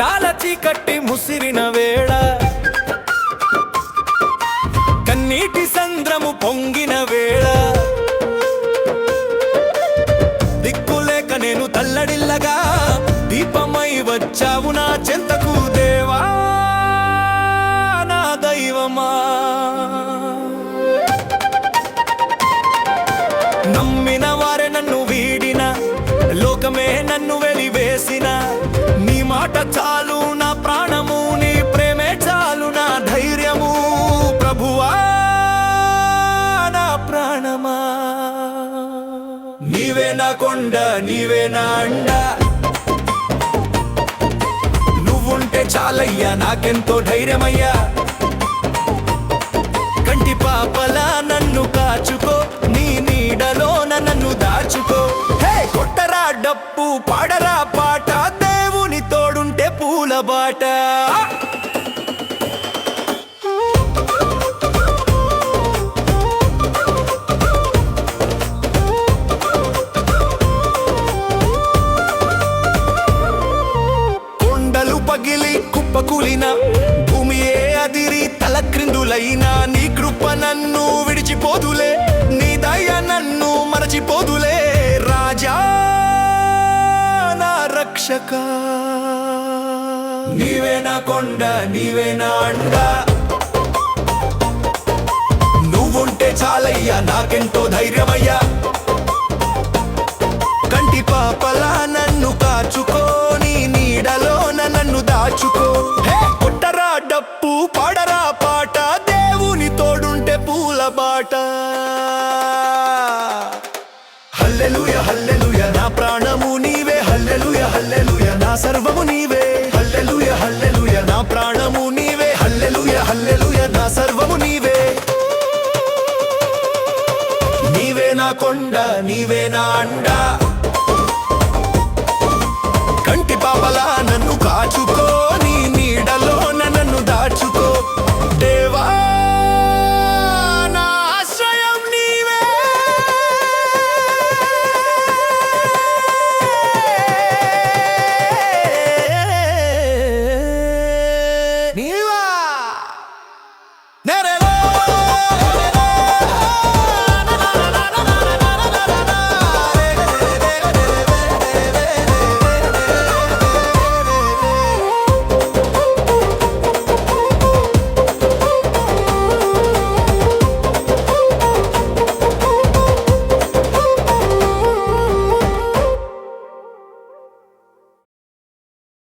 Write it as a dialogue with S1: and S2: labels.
S1: చీకట్టి ముసిరిన వేళ కన్నీటి సంద్రము పొంగిన వేళ. దిక్కులేక నేను తల్లడిల్లగా దీపమై వచ్చావు నా చెంతకు దేవా నా దైవమా. మాట చాలు నా ప్రాణము నీ ప్రేమే చాలు నా ధైర్యము. ప్రభువా నా ప్రాణమా. నీవే నా కొండ నీవే నా అండ. నువ్వుంటే చాలయ్యా నాకెంతో ధైర్యమయ్యా. కంటి పాపలా నన్ను కాచుకో నీ నీడలోన నన్ను దాచుకో. హే కొట్టరా డప్పు పాడరా పాట బాట. కొండలు పగిలి కుప్పకూలిన భూమియే అదిరి తలక్రిందులైనా నీ కృప నన్ను విడిచిపోదులే నీ దయ నన్ను మరచిపోదులే. రాజా నా రక్షకా. నీవే నా కొండ నీవే నా అండ. నువ్వుంటే చాలయ్యా నాకెంతో ధైర్యమయ్యా. కంటి పాపలా నన్ను కాచుకోని నీడలోన నన్ను దాచుకో. కొట్టరా డప్పు పాడరా పాట దేవుని తోడుంటే పూల బాట. హల్లెలుయ హల్లెలుయ నా ప్రాణము నీవే హల్లెలుయ హల్లెలుయ నా సర్వము నీవే. కొండ నీవే నా అండ. కంటి పాపలా నన్ను కాచు